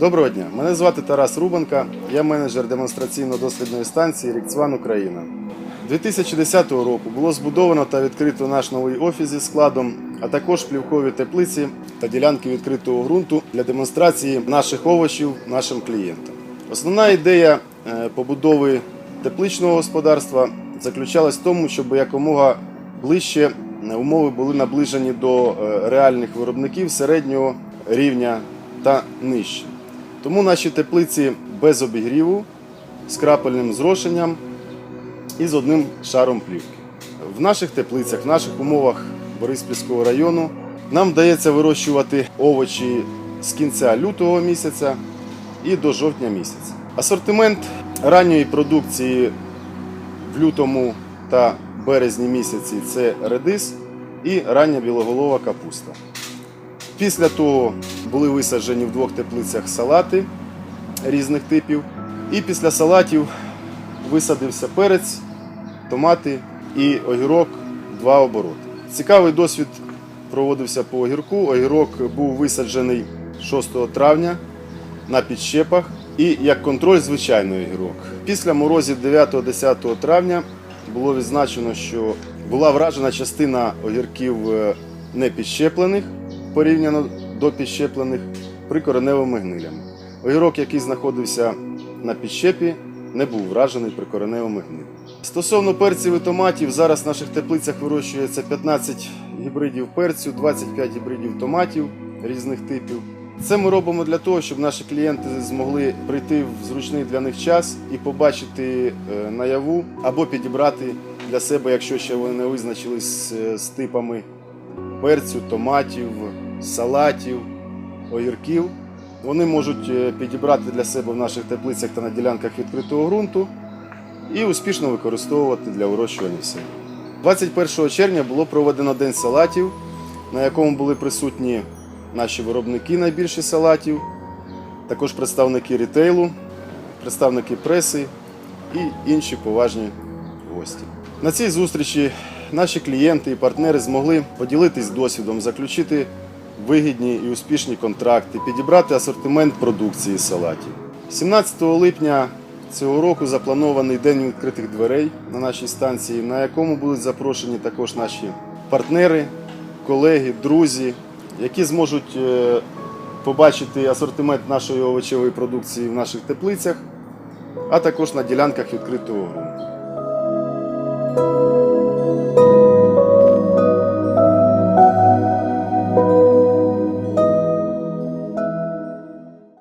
Доброго дня, мене звати Тарас Рубанка, я менеджер демонстраційно-дослідної станції Рікцван Україна. 2010 року було збудовано та відкрито наш новий офіс зі складом, а також плівкові теплиці та ділянки відкритого ґрунту для демонстрації наших овочів нашим клієнтам. Основна ідея е, побудови тепличного господарства заключалась в тому, щоб якомога ближче е, умови були наближені до е, реальних виробників середнього рівня та нижче. Тому наші теплиці без обігріву, з крапельним зрошенням і з одним шаром плівки. В наших теплицях, в наших умовах Бориспільського району нам вдається вирощувати овочі з кінця лютого місяця і до жовтня місяця. Асортимент ранньої продукції в лютому та березні місяці це редис і рання білоголова капуста. Після того були висаджені в двох теплицях салати різних типів. І після салатів висадився перець, томати і огірок два обороти. Цікавий досвід проводився по огірку. Огірок був висаджений 6 травня на підщепах і як контроль звичайний огірок. Після морозів 9-10 травня було відзначено, що була вражена частина огірків е, не підщеплених порівняно до підщеплених прикореневими гнилями. Огірок, який знаходився на підщепі, не був вражений прикореневими гнилями. Стосовно перців і томатів, зараз в наших теплицях вирощується 15 гібридів перцю, 25 гібридів томатів різних типів. Це ми робимо для того, щоб наші клієнти змогли прийти в зручний для них час і побачити е, наяву або підібрати для себе, якщо ще вони не визначились е, з типами перцю, томатів, салатів, огірків. Вони можуть е, підібрати для себе в наших теплицях та на ділянках відкритого ґрунту і успішно використовувати для вирощування всього. 21 червня було проведено День салатів, на якому були присутні наші виробники найбільші салатів, також представники рітейлу, представники преси і інші поважні гості. На цій зустрічі наші клієнти і партнери змогли поділитись досвідом, заключити вигідні і успішні контракти, підібрати асортимент продукції салатів. 17 липня цього року запланований день відкритих дверей на нашій станції, на якому будуть запрошені також наші партнери, колеги, друзі, які зможуть е, побачити асортимент нашої овочевої продукції в наших теплицях, а також на ділянках відкритого ґрунту.